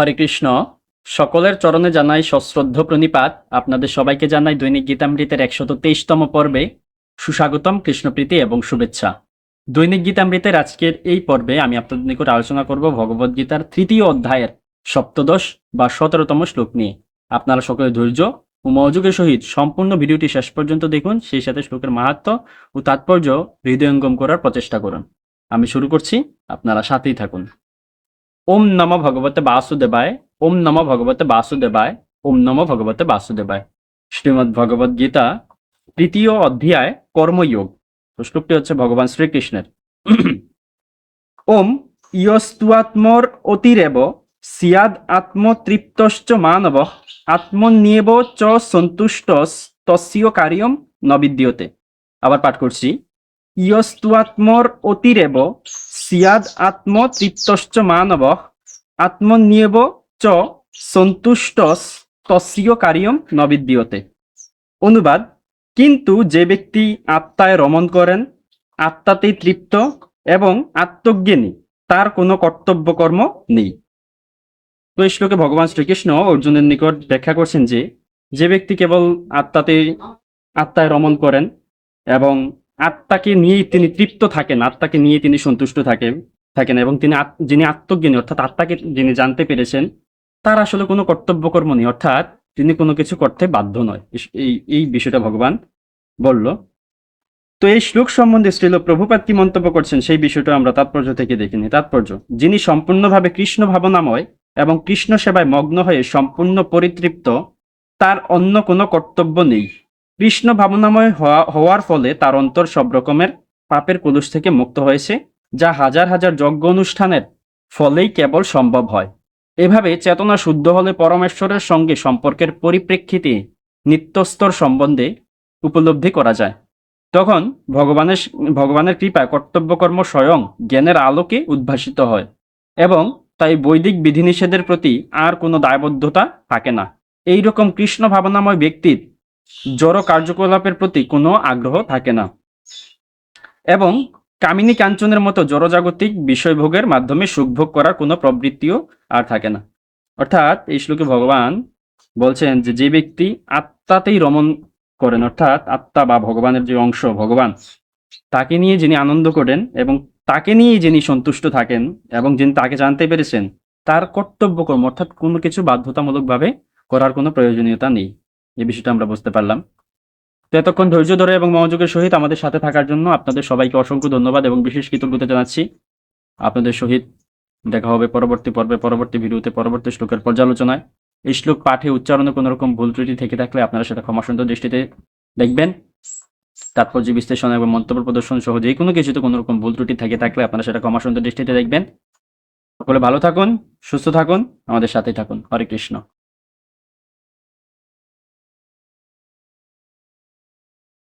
হরে কৃষ্ণ। সকলের চরণে জানাই সশ্রদ্ধ প্রণিপাত। আপনাদের সবাইকে জানাই দৈনিক গীতামৃতের একশত তেইশতম পর্বে সুস্বাগতম, কৃষ্ণপ্রীতি এবং শুভেচ্ছা। দৈনিক গীতামৃতের আজকের এই পর্বে আমি আপনাদের নিকট আলোচনা করব ভগবদ গীতার তৃতীয় অধ্যায়ের সপ্তদশ বা সতেরোতম শ্লোক নিয়ে। আপনারা সকলে ধৈর্য ও মনোযোগের সহিত সম্পূর্ণ ভিডিওটি শেষ পর্যন্ত দেখুন, সেই সাথে শ্লোকের মাহাত্ম ও তাৎপর্য হৃদয়ঙ্গম করার প্রচেষ্টা করুন। আমি শুরু করছি, আপনারা সাথেই থাকুন। ওম নম ভগবতে বাসুদেবায়, ওম নম ভগবতে বাসুদেবায়, ওম নম ভগবতে বাসুদেবায়। শ্রীমদ্ ভগবদ গীতা, তৃতীয় অধ্যায়, কর্মযোগ। শ্লোকটি হচ্ছে ভগবান শ্রীকৃষ্ণের। ওম ইয়স্তুয়াত্মর অতিরেব সিয়াদ আত্মতৃপ্তশ্চ মানব, আত্মনিয়েব চ সন্তুষ্ট তস্য কার্যম ন বিদ্যতে আবার পাঠ করছি। ইয়স্তুয়াত্মর অতিরেব সিয়াদ আত্মতৃপ্তশ্চ মানব আত্মনিয়েব চ সন্তুষ্ট তস্য কার্যম ন বিদ্যতে অনুবাদ, কিন্তু যে ব্যক্তি আত্মায় রমণ করেন আত্মাতেই তৃপ্ত এবং আত্মজ্ঞানী তার কোনো কর্তব্য কর্ম নেই। তো এই শ্লোকে ভগবান শ্রীকৃষ্ণ অর্জুনের নিকট ব্যাখ্যা করছেন যে যে ব্যক্তি কেবল আত্মাতে আত্মায় রমণ করেন এবং আত্মাকে নিয়েই তিনি তৃপ্ত থাকেন, আত্মাকে নিয়ে তিনি সন্তুষ্ট থাকেন থাকেন এবং তিনি যিনি আত্মজ্ঞানী, অর্থাৎ আত্মাকে যিনি জানতে পেরেছেন, তার আসলে কোনো কর্তব্য কর্ম নেই, অর্থাৎ তিনি কোনো কিছু করতে বাধ্য নয়। এই এই বিষয়টা ভগবান বলল। তো এই শ্লোক সম্বন্ধে শ্রীল প্রভুপাত কি মন্তব্য করছেন সেই বিষয়টা আমরা তাৎপর্য থেকে দেখিনি। তাৎপর্য, যিনি সম্পূর্ণভাবে কৃষ্ণ ভাবনাময় এবং কৃষ্ণ সেবায় মগ্ন হয়ে সম্পূর্ণ পরিতৃপ্ত, তার অন্য কোনো কর্তব্য নেই। কৃষ্ণ ভাবনাময় হওয়া- হওয়ার ফলে তার অন্তর সব রকমের পাপের কলুষ থেকে মুক্ত হয়েছে, যা হাজার হাজার যজ্ঞ অনুষ্ঠানের ফলেই কেবল সম্ভব হয়। এভাবে চেতনা শুদ্ধ হলে পরমেশ্বরের সঙ্গে সম্পর্কের পরিপ্রেক্ষিতে নিত্যস্তর সম্বন্ধে উপলব্ধি করা যায়। তখন ভগবানের ভগবানের কৃপায় কর্তব্যকর্ম স্বয়ং জ্ঞানের আলোকে উদ্ভাসিত হয় এবং তাই বৈদিক বিধিনিষেধের প্রতি আর কোনো দায়বদ্ধতা থাকে না। এই রকম কৃষ্ণ ভাবনাময় ব্যক্তির জড় কার্যকলাপের প্রতি কোনো আগ্রহ থাকে না। এবং কামিনী কাঞ্চনের মতো জড়জাগতিক বিষয়ভোগের মাধ্যমে সুখভোগ করার কোনো প্রবৃত্তিও আর থাকে না। অর্থাৎ এই শ্লোকে ভগবান বলছেন যে যে ব্যক্তি আত্মাতেই রমন করেন, অর্থাৎ আত্মা বা ভগবানের যে অংশ, ভগবান, তাকে নিয়ে যিনি আনন্দ করেন এবং তাকে নিয়ে যিনি সন্তুষ্ট থাকেন এবং যিনি তাকে জানতে পেরেছেন, তার কর্তব্য কর্ম অর্থাৎ কোনো কিছু বাধ্যতামূলকভাবে করার কোনো প্রয়োজনীয়তা নেই। এই বিষয়টা আমরা বুঝতে পারলাম। তো এতক্ষণ ধৈর্য ধরে এবং মনোযোগের সহিত আমাদের সাথে থাকার জন্য আপনাদের সবাইকে অসংখ্য ধন্যবাদ এবং বিশেষ কৃতজ্ঞতা জানাচ্ছি। আপনাদের সহিত দেখা হবে পরবর্তী পর্বে, পরবর্তী ভিডিওতে, পরবর্তী শ্লোকের পর্যালোচনায়। এই শ্লোক পাঠে উচ্চারণে কোনো রকম ভুল ত্রুটি থেকে থাকলে আপনারা সেটা ক্ষমাসুন্দর দৃষ্টিতে দেখবেন। তাৎপর্য বিশ্লেষণ এবং মন্তব্য প্রদর্শন সহ যে কোনো কিছুতে কোনো রকম ভুল ত্রুটি থেকে থাকলে আপনারা সেটা ক্ষমাসুন্দর দৃষ্টিতে দেখবেন। সকলে ভালো থাকুন, সুস্থ থাকুন, আমাদের সাথেই থাকুন। হরে কৃষ্ণ।